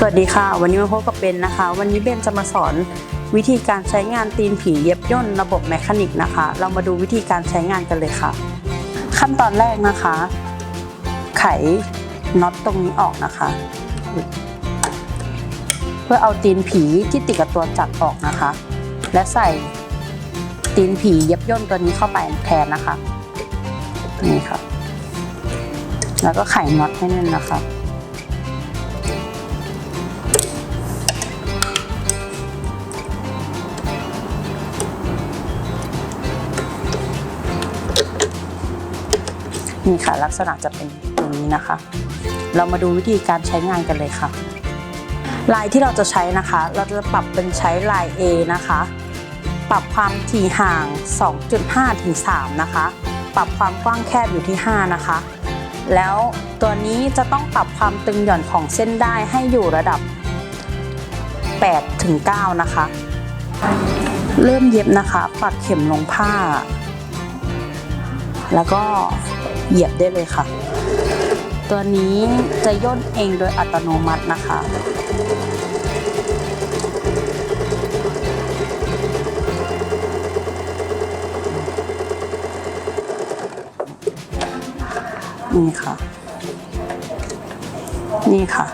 สวัสดีค่ะ วันนี้มาพบกับเบนนะคะ วันนี้เบนจะมาสอนวิธีการใช้งานตีนผีเย็บย่นระบบแมคานิกนะคะ เรามาดูวิธีการใช้งานกันเลยค่ะ ขั้นตอนแรกนะคะ ไขน็อตตรงนี้ออกนะคะ เพื่อเอาตีนผีที่ติดกับตัวจักรออกนะคะ และใส่ตีนผีเย็บย่นตัวนี้เข้าไปแทนนะคะนี่ค่ะ แล้วก็ไขน็อตให้แน่นนะคะ นี่ค่ะลักษณะจะเป็นอย่างนี้นะคะ เรามาดูวิธีการใช้งานกันเลยค่ะ ลายที่เราจะใช้นะคะ เราจะปรับเป็นใช้ลาย A นะคะ ปรับความถี่ห่าง 2.5 ถึง 3 นะคะ ปรับความกว้างแคบอยู่ที่ 5 นะคะ แล้วตัวนี้จะต้องปรับความตึงหย่อนของเส้นได้ให้อยู่ระดับ 8 ถึง 9 นะคะ เริ่มเย็บนะคะ ปักเข็มลงผ้า แล้วก็ เหยียบได้เลยค่ะ ตัวนี้จะย่นเองโดยอัตโนมัตินะคะนี่ค่ะ นี่ค่ะ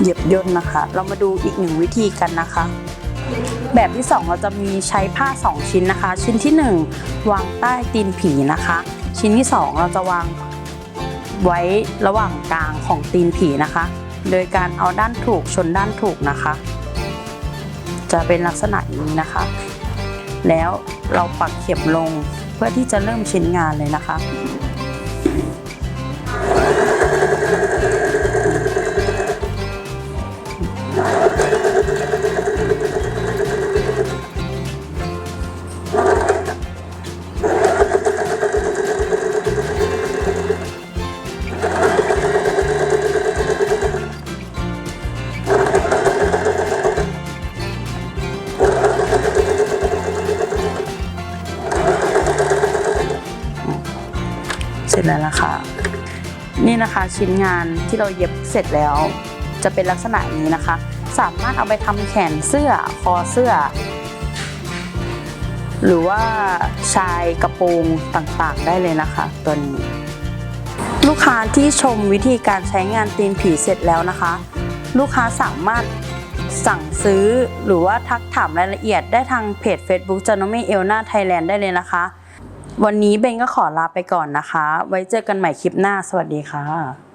เหยียบย่นนะคะ เรามาดูอีกหนึ่งวิธีกันนะคะ แบบที่ 2 เราจะมีใช้ผ้า 2 ชิ้นนะคะ ชิ้นที่ 1 วางใต้ตีนผีนะคะ ชิ้นที่ 2 เราจะวางไว้ระหว่างกลางของตีนผีนะคะ โดยการเอาด้านถูกชนด้านถูกนะคะ จะเป็นลักษณะนี้นะคะ แล้วเราปักเข็มลงเพื่อที่จะเริ่มชิ้นงานเลยนะคะ เสร็จแล้วนะคะ นี่นะคะชิ้นงานที่เราเย็บเสร็จแล้ว จะเป็นลักษณะนี้นะคะ สามารถเอาไปทำแขนเสื้อคอเสื้อ หรือว่าชายกระโปรงต่างๆ ได้เลยนะคะ ตัวนี้ ลูกค้าที่ชมวิธีการใช้งานตีนผีเสร็จแล้วนะคะ ลูกค้าสามารถสั่งซื้อหรือว่าทักถามรายละเอียดได้ทางเพจ Facebook j a n o m e e l n a Thailand ได้เลยนะคะ วันนี้เบนก็ขอลาไปก่อนนะคะ ไว้เจอกันใหม่คลิปหน้า สวัสดีค่ะ